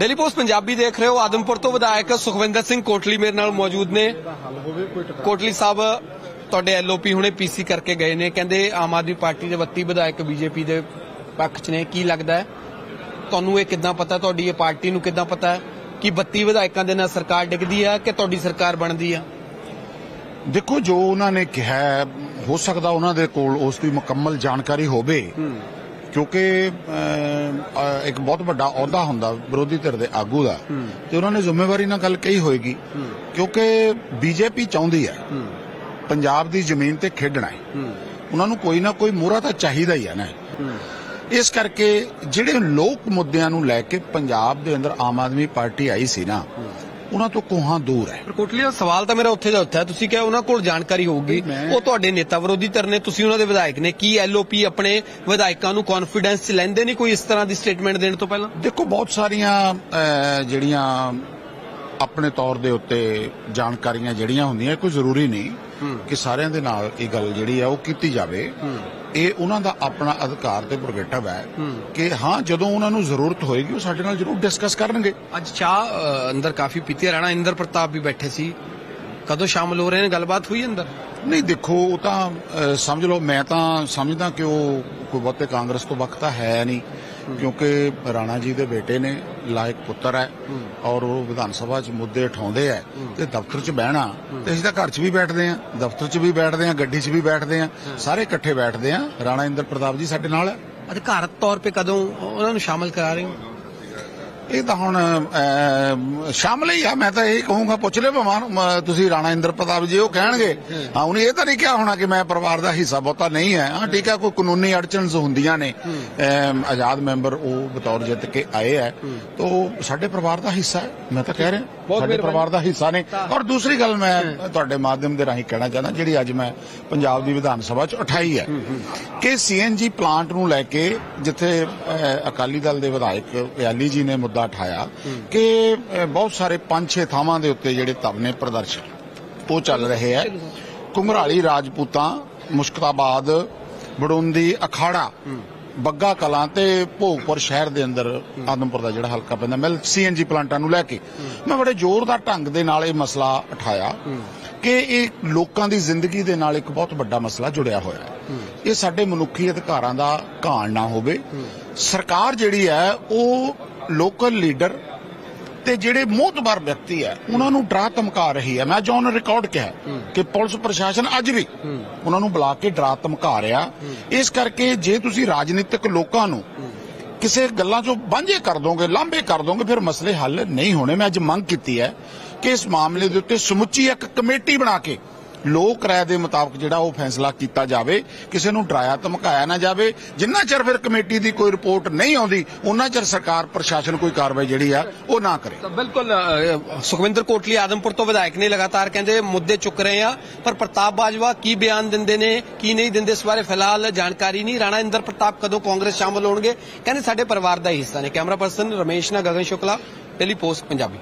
Daily post Punjabi ਦੇਖ ਰਹੇ ਹੋ। ਆਦਮਪੁਰ ਤੋਂ ਵਿਧਾਇਕ ਸੁਖਵਿੰਦਰ ਸਿੰਘ ਕੋਟਲੀ ਮੇਰੇ ਨਾਲ ਮੌਜੂਦ ਨੇ। ਕੋਟਲੀ ਸਾਹਿਬ ਤੁਹਾਡੇ ਐਲਓਪੀ ਹੁਣੇ ਪੀਸੀ ਕਰਕੇ ਗਏ ਨੇ। ਕਹਿੰਦੇ ਆਮ ਆਦਮੀ ਪਾਰਟੀ ਦੇ 32 ਵਿਧਾਇਕ ਬੀਜੇਪੀ ਦੇ ਪੱਖ 'ਚ ਨੇ। ਕੀ ਲੱਗਦਾ ਹੈ? ਤੁਹਾਨੂੰ ਇਹ ਕਿੱਦਾਂ ਪਤਾ? ਤੁਹਾਡੀ ਇਹ ਪਾਰਟੀ ਨੂੰ ਕਿੱਦਾਂ ਪਤਾ ਹੈ ਕਿ 32 ਵਿਧਾਇਕਾਂ ਦੇ ਨਾਲ ਸਰਕਾਰ ਡਿੱਗਦੀ ਆ ਕਿ ਤੁਹਾਡੀ ਸਰਕਾਰ ਬਣਦੀ ਆ ਦੇਖੋ ਜੋ ਉਹਨਾਂ ਨੇ ਕਿਹਾ ਹੈ, ਹੋ ਸਕਦਾ ਉਹਨਾਂ ਦੇ ਕੋਲ ਉਸ ਦੀ ਮੁਕੰਮਲ ਜਾਣਕਾਰੀ ਹੋਵੇ। ਕਿਉਂਕਿ ਇੱਕ ਬਹੁਤ ਵੱਡਾ ਅਹੁਦਾ ਹੁੰਦਾ ਵਿਰੋਧੀ ਧਿਰ ਦੇ ਆਗੂ ਦਾ ਤੇ ਉਹਨਾਂ ਨੇ ਜ਼ਿੰਮੇਵਾਰੀ ਨਾਲ ਗੱਲ ਕਹੀ ਹੋਏਗੀ। ਕਿਉਂਕਿ ਬੀਜੇਪੀ ਚਾਹੁੰਦੀ ਹੈ ਪੰਜਾਬ ਦੀ ਜ਼ਮੀਨ ਤੇ ਖੇਡਣਾ ਹੈ। ਉਹਨਾਂ ਨੂੰ ਕੋਈ ਨਾ ਕੋਈ ਮੋਹਰਾ ਤਾਂ ਚਾਹੀਦਾ ਹੀ ਹੈ ਨਾ। ਇਸ ਕਰਕੇ ਜਿਹੜੇ ਲੋਕ ਮੁੱਦਿਆਂ ਨੂੰ ਲੈ ਕੇ ਪੰਜਾਬ ਦੇ ਅੰਦਰ ਆਮ ਆਦਮੀ ਪਾਰਟੀ ਆਈ ਸੀ ਨਾ ਉਹਨਾਂ ਤੋਂ ਕੋਹਾਂ ਦੂਰ ਹੈ। ਪਰ ਕੋਟਲੀ ਦਾ ਸਵਾਲ ਤਾਂ ਮੇਰਾ ਉੱਥੇ ਦਾ ਉੱਥੇ ਹੈ। ਤੁਸੀਂ ਕਿਹਾ ਉਹਨਾਂ ਕੋਲ ਜਾਣਕਾਰੀ ਹੋਊਗੀ। ਉਹ ਤੁਹਾਡੇ ਨੇਤਾ ਵਿਰੋਧੀ ਧਿਰ ਨੇ ਤੁਸੀਂ ਉਹਨਾਂ ਦੇ ਵਿਧਾਇਕ ਨੇ। ਕੀ ਐਲਓਪੀ ਆਪਣੇ ਵਿਧਾਇਕਾਂ ਨੂੰ ਕੌਨਫੀਡੈਂਸ 'ਚ ਲੈਂਦੇ ਨਹੀਂ ਕੋਈ ਇਸ ਤਰ੍ਹਾਂ ਦੀ ਸਟੇਟਮੈਂਟ ਦੇਣ ਤੋਂ ਪਹਿਲਾਂ? ਦੇਖੋ ਬਹੁਤ ਸਾਰੀਆਂ ਜਿਹੜੀਆਂ ਆਪਣੇ ਤੌਰ ਦੇ ਉੱਤੇ ਜਾਣਕਾਰੀਆਂ ਜਿਹੜੀਆਂ ਹੁੰਦੀਆਂ ਕੋਈ ਜ਼ਰੂਰੀ ਨਹੀਂ। ਕਿ ਸਾਰਿਆਂ ਦੇ ਨਾਲ ਇਹ ਗੱਲ ਜਿਹੜੀ ਆ ਉਹ ਕੀਤੀ ਜਾਵੇ। ਇਹ ਉਹਨਾਂ ਦਾ ਆਪਣਾ ਅਧਿਕਾਰ ਤੇ ਪ੍ਰੋਗੇਟਿਵ ਹੈ ਕਿ ਹਾਂ ਜਦੋਂ ਉਹਨਾਂ ਨੂੰ ਜ਼ਰੂਰਤ ਹੋਏਗੀ ਉਹ ਸਾਡੇ ਨਾਲ ਜ਼ਰੂਰ ਡਿਸਕਸ ਕਰਨਗੇ। ਅੱਜ ਚਾਹ ਅੰਦਰ ਕਾਫੀ ਪੀਤੀ। ਰਾਣਾ ਇੰਦਰ ਪ੍ਰਤਾਪ ਵੀ ਬੈਠੇ ਸੀ। ਕਦੋਂ ਸ਼ਾਮਲ ਹੋ ਰਹੇ ਨੇ? ਗੱਲਬਾਤ ਹੋਈ ਅੰਦਰ? ਨਹੀਂ ਦੇਖੋ ਉਹ ਤਾਂ ਸਮਝ ਲਓ ਮੈਂ ਤਾਂ ਸਮਝਦਾ ਕਿ ਉਹ ਕੋਈ ਬਹੁਤੇ ਕਾਂਗਰਸ ਤੋਂ ਵੱਖ ਤਾਂ ਹੈ ਨਹੀਂ। ਕਿਉਂਕਿ ਰਾਣਾ ਜੀ ਦੇ ਬੇਟੇ ਨੇ ਲਾਇਕ ਪੁੱਤਰ ਹੈ ਔਰ ਉਹ ਵਿਧਾਨ ਸਭਾ 'ਚ ਮੁੱਦੇ ਉਠਾਉਂਦੇ ਆ ਤੇ ਦਫ਼ਤਰ 'ਚ ਬਹਿਣਾ ਤੇ ਅਸੀਂ ਤਾਂ ਘਰ 'ਚ ਵੀ ਬੈਠਦੇ ਆ ਦਫ਼ਤਰ 'ਚ ਵੀ ਬੈਠਦੇ ਆ ਗੱਡੀ 'ਚ ਵੀ ਬੈਠਦੇ ਆ ਸਾਰੇ ਇਕੱਠੇ ਬੈਠਦੇ ਆ ਰਾਣਾ ਇੰਦਰ ਪ੍ਰਤਾਪ ਜੀ ਸਾਡੇ ਨਾਲ ਹੈ। ਅਧਿਕਾਰਤ ਤੌਰ ਤੇ ਕਦੋਂ ਉਹਨਾਂ ਨੂੰ ਸ਼ਾਮਲ ਕਰਾ ਰਹੇ ਹੋ? ਇਹ ਤਾਂ ਹੁਣ ਸ਼ਾਮਲ ਹੀ ਆ। ਮੈਂ ਤਾਂ ਇਹ ਕਹੂੰਗਾ ਪੁੱਛ ਲਿਓ ਭਾਵੇਂ ਤੁਸੀਂ ਰਾਣਾ ਇੰਦਰ ਪ੍ਰਤਾਪ ਜੀ ਉਹ ਕਹਿਣਗੇ। ਹਾਂ ਉਹਨੇ ਇਹ ਤਾਂ ਨਹੀਂ ਕਿਹਾ ਹੋਣਾ ਕਿ ਮੈਂ ਪਰਿਵਾਰ ਦਾ ਹਿੱਸਾ ਬਹੁਤਾ ਨਹੀਂ ਹੈ। ਹਾਂ ਠੀਕ ਹੈ ਕੋਈ ਕਾਨੂੰਨੀ ਅੜਚਨਸ ਹੁੰਦੀਆਂ ਨੇ। ਆਜ਼ਾਦ ਮੈਂਬਰ ਉਹ ਬਤੌਰ ਜਿੱਤ ਕੇ ਆਏ ਹੈ। ਤਾਂ ਸਾਡੇ ਪਰਿਵਾਰ ਦਾ ਹਿੱਸਾ ਹੈ। ਮੈਂ ਤਾਂ ਕਹਿ ਰਿਹਾ। ਸਾਡੇ। ਪਰਿਵਾਰ ਦਾ ਹਿੱਸਾ ਨੇ। ਔਰ ਦੂਸਰੀ ਗੱਲ ਮੈਂ ਤੁਹਾਡੇ ਮਾਧਿਅਮ ਦੇ ਰਾਹੀਂ ਕਹਿਣਾ ਚਾਹੁੰਦਾ ਜਿਹੜੀ ਅੱਜ ਮੈਂ ਪੰਜਾਬ ਦੀ ਵਿਧਾਨ ਸਭਾ 'ਚ ਉਠਾਈ ਹੈ ਕਿ ਸੀਐਨਜੀ ਪਲਾਂਟ ਨੂੰ ਲੈ ਕੇ ਜਿੱਥੇ ਅਕਾਲੀ ਦਲ ਦੇ ਵਿਧਾਇਕ ਪਿਆਲੀ ਜੀ ਨੇ ਮੁੱਦਾ ਉਠਾਇਆ ਕਿ ਬਹੁਤ ਸਾਰੇ ਪੰਜ ਛੇ ਥਾਵਾਂ ਦੇ ਉੱਤੇ ਜਿਹੜੇ ਧਰਨੇ ਪ੍ਰਦਰਸ਼ਨ ਉਹ ਚੱਲ ਰਹੇ ਹੈ। ਕੁੰਗਰਾਲੀ ਰਾਜਪੂਤਾਂ ਮੁਸ਼ਕਤਾਬਾਦ ਬੜੁੰਦੀ ਅਖਾੜਾ ਬੱਗਾ ਕਲਾਂ ਤੇ ਭੋਗਪੁਰ ਸ਼ਹਿਰ ਦੇ ਅੰਦਰ ਆਦਮਪੁਰ ਦਾ ਜਿਹੜਾ ਹਲਕਾ ਪੈਂਦਾ। ਮਿਲ ਸੀਐਨਜੀ ਪਲਾਂਟਾਂ ਨੂੰ ਲੈ ਕੇ ਮੈਂ ਬੜੇ ਜ਼ੋਰਦਾਰ ਢੰਗ ਦੇ ਨਾਲ ਇਹ ਮਸਲਾ ਉਠਾਇਆ ਕਿ ਇਹ ਲੋਕਾਂ ਦੀ ਜ਼ਿੰਦਗੀ ਦੇ ਨਾਲ ਇੱਕ ਬਹੁਤ ਵੱਡਾ ਮਸਲਾ ਜੁੜਿਆ ਹੋਇਆ ਹੈ। ਇਹ ਸਾਡੇ ਮਨੁੱਖੀ ਅਧਿਕਾਰਾਂ ਦਾ ਘਾਣ ਨਾ ਹੋਵੇ। ਸਰਕਾਰ ਜਿਹੜੀ ਹੈ ਉਹ ਲੋਕਲ ਲੀਡਰ ਤੇ ਜਿਹੜੇ ਮੋਤਬਰ ਵਿਅਕਤੀ ਹੈ ਉਹਨਾਂ ਨੂੰ ਡਰਾ ਧਮਕਾ ਰਹੀ ਹੈ। ਮੈਂ ਜੌਨ ਰਿਕਾਰਡ ਕਿਹਾ ਕਿ ਪੁਲਿਸ ਪ੍ਰਸ਼ਾਸਨ ਅੱਜ ਵੀ ਉਹਨਾਂ ਨੂੰ ਬੁਲਾ ਕੇ ਡਰਾ ਧਮਕਾ ਰਿਹਾ। ਇਸ ਕਰਕੇ ਜੇ ਤੁਸੀਂ ਰਾਜਨੀਤਿਕ ਲੋਕਾਂ ਨੂੰ ਕਿਸੇ ਗੱਲਾਂ ਚੋਂ ਵਾਂਝੇ ਕਰ ਦੋਗੇ ਲਾਂਭੇ ਕਰ ਦੋਗੇ ਫਿਰ ਮਸਲੇ ਹੱਲ ਨਹੀਂ ਹੋਣੇ। ਮੈਂ ਅੱਜ ਮੰਗ ਕੀਤੀ ਹੈ ਕਿ ਇਸ ਮਾਮਲੇ ਦੇ ਉੱਤੇ ਸਮੁੱਚੀ ਇੱਕ ਕਮੇਟੀ ਬਣਾ ਕੇ ਲੋਕ ਰਾਏ ਦੇ ਮੁਤਾਬਕ ਜਿਹੜਾ ਉਹ ਫੈਸਲਾ ਕੀਤਾ ਜਾਵੇ, ਕਿਸੇ ਨੂੰ ਡਰਾਇਆ, ਧਮਕਾਇਆ ਨਾ ਜਾਵੇ, ਜਿੰਨਾ ਚਿਰ ਫਿਰ ਕਮੇਟੀ ਦੀ ਕੋਈ ਰਿਪੋਰਟ ਨਹੀਂ ਆਉਂਦੀ ਉਹਨਾਂ ਚਿਰ ਸਰਕਾਰ ਪ੍ਰਸ਼ਾਸਨ ਕੋਈ ਕਾਰਵਾਈ ਜਿਹੜੀ ਆ, ਉਹ ਨਾ ਕਰੇ। ਬਿਲਕੁਲ ਸੁਖਵਿੰਦਰ ਕੋਟਲੀ ਆਦਮਪੁਰ ਤੋਂ ਵਿਧਾਇਕ ਨੇ ਲਗਾਤਾਰ ਕਹਿੰਦੇ ਮੁੱਦੇ ਚੁੱਕ ਰਹੇ ਆ, ਪਰ ਪ੍ਰਤਾਪ ਬਾਜਵਾ ਕੀ ਬਿਆਨ ਦਿੰਦੇ ਨੇ, ਕੀ ਨਹੀਂ ਦਿੰਦੇ, ਇਸ ਬਾਰੇ ਫਿਲਹਾਲ ਜਾਣਕਾਰੀ ਨਹੀਂ। ਰਾਣਾ ਇੰਦਰ ਪ੍ਰਤਾਪ ਕਦੋਂ ਕਾਂਗਰਸ ਸ਼ਾਮਲ ਹੋਣਗੇ? ਕਹਿੰਦੇ ਸਾਡੇ ਪਰਿਵਾਰ ਦਾ ਹੀ ਹਿੱਸਾ ਨੇ। ਕੈਮਰਾ ਪਰਸਨ ਰਮੇਸ਼ ਨਾ ਗਗਨ ਸ਼ੁਕਲਾ ਡੇਲੀ ਪੋਸਟ ਪੰਜਾਬੀ।